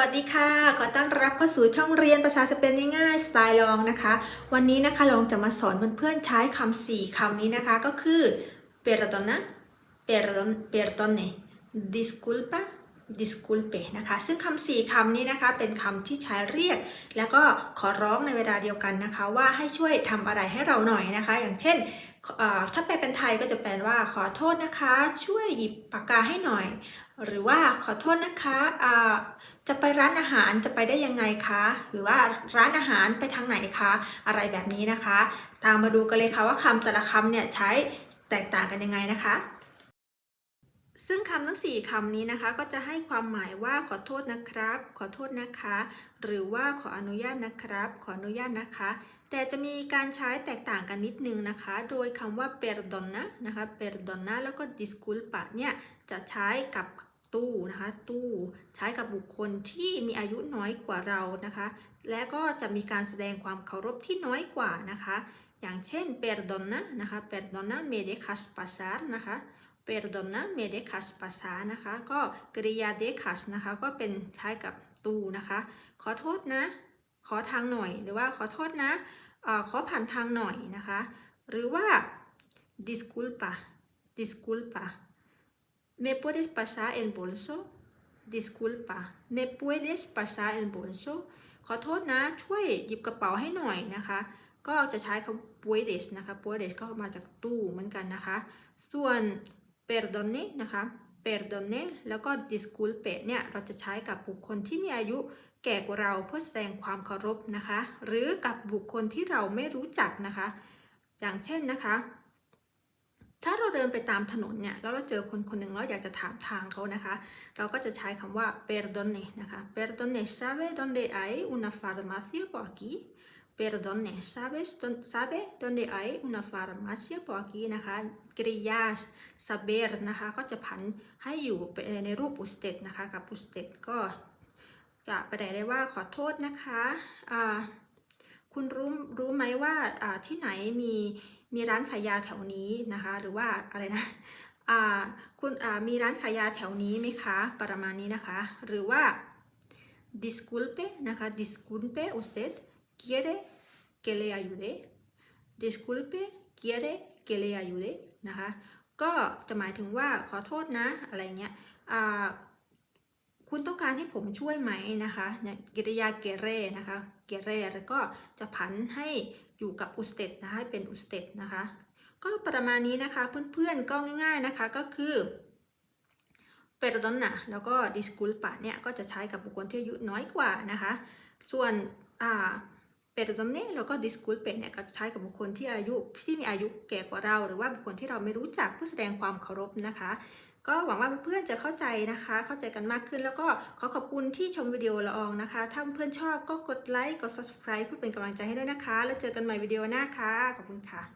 วัสดีค่ะ ขอต้อนรับเข้าสู่ช่องเรียนภาษาสเปนง่ายๆสไตล์ลองนะคะ วันนี้นะคะลองจะมาสอนเพื่อนๆใช้คำสี่คำนี้นะคะก็คือ perdona perdon perdone disculpa disculpe นะคะ ซึ่งคำสี่คำนี้นะคะเป็นคำที่ใช้เรียก แล้วก็ขอร้องในเวลาเดียวกันนะคะ ว่าให้ช่วยทำอะไรให้เราหน่อยนะคะ อย่างเช่นถ้าแปลเป็นไทยก็จะแปลว่าขอโทษนะคะ ช่วยหยิบปากกาให้หน่อย หรือว่าขอโทษนะคะอ่าจะไปร้านอาหารจะไปได้ยังไงคะ หรือว่าร้านอาหารไปทางไหนคะ อะไรแบบนี้นะคะ ตามมาดูกันเลยค่ะว่าคำแต่ละคำเนี่ยใช้แตกต่างกันยังไงนะคะ ซึ่งคำทั้ง 4คำนี้นะคะ ก็จะให้ความหมายว่าขอโทษนะครับ ขอโทษนะคะ หรือว่าขออนุญาตนะครับ ขออนุญาตนะคะ แต่จะมีการใช้แตกต่างกันนิดนึงนะคะ โดยคำว่า perdona นะคะ perdona แล้วก็ disculpa เนี่ยจะใช้กับตู้นะคะ ตู้ใช้กับบุคคลที่มีอายุน้อยกว่าเรานะคะ และก็จะมีการแสดงความเคารพที่น้อยกว่านะคะ อย่างเช่น perdona นะคะ perdona me dejas pasar นะคะ perdona me dejas pasar นะคะ ก็กริยา dejas นะคะ ก็เป็นใช้กับตู้นะคะ ขอโทษนะ ขอทางหน่อย หรือว่าขอโทษนะเออขอผ่านทางหน่อยนะคะ หรือว่า disculpa disculpa me puedes pasar el bolso disculpa me puedes pasar el bolso ขอโทษนะ ช่วยหยิบกระเป๋าให้หน่อยนะคะ ก็จะใช้คำ puedes นะคะ puedes ก็มาจากตู้เหมือนกันนะคะ ส่วน perdone นะคะ perdone แล้วก็ disculpe เนี่ย เราจะใช้กับบุคคลที่มีอายุแก่กว่าเราเพื่อแสดงความเคารพนะคะ หรือกับบุคคลที่เราไม่รู้จักนะคะ อย่างเช่นนะคะ ถ้าเราเดินไปตามถนนเนี่ยแล้วเราเจอคนคนหนึ่งแล้วอยากจะถามทางเขานะคะ เราก็จะใช้คำว่า perdone นะคะ perdone sabe donde hay una farmacia por aquí perdone sabes don- sabe donde hay una farmacia por aquí นะคะ กริยา saber นะคะ ก็จะผันให้อยู่ในรูป usted นะคะ กับ usted ก็จะแปลได้ว่าขอโทษนะคะอ่าคุณรู้รู้ไหมว่าที่ไหนมีมีร้านขายยาแถวนี้นะคะ หรือว่าอะไรนะคุณมีร้านขายยาแถวนี้ไหมคะ ประมาณนี้นะคะ หรือว่า disculpe นะคะ disculpe usted quiere que le ayude disculpe quiere que le ayude นะคะ ก็จะหมายถึงว่าขอโทษนะ อะไรเงี้ยคุณต้องการให้ผมช่วยไหมนะคะเนี่ยกริยาเกเรนะคะ เกเรแล้วก็จะผันให้อยู่กับอุสเตดนะคะให้เป็นอุสเตดนะคะ ก็ประมาณนี้นะคะเพื่อนๆก็ง่ายๆนะคะก็คือ perdona แล้วก็ disculpa เนี่ยก็จะใช้กับบุคคลที่อายุน้อยกว่านะคะ ส่วนอ่า perdone แล้วก็ disculpe เนี่ยก็ใช้กับบุคคลที่อายุที่มีอายุแก่กว่าเรา หรือว่าบุคคลที่เราไม่รู้จักเพื่อแสดงความเคารพนะคะ ก็หวังว่าเพื่อนๆจะเข้าใจนะคะ เข้าใจกันมากขึ้น แล้วก็ขอขอบคุณที่ชมวิดีโอละอองนะคะ ถ้าเพื่อนชอบก็กดไลค์กด subscribe เพื่อเป็นกำลังใจให้ด้วยนะคะ แล้วเจอกันใหม่วิดีโอหน้าค่ะขอบคุณค่ะ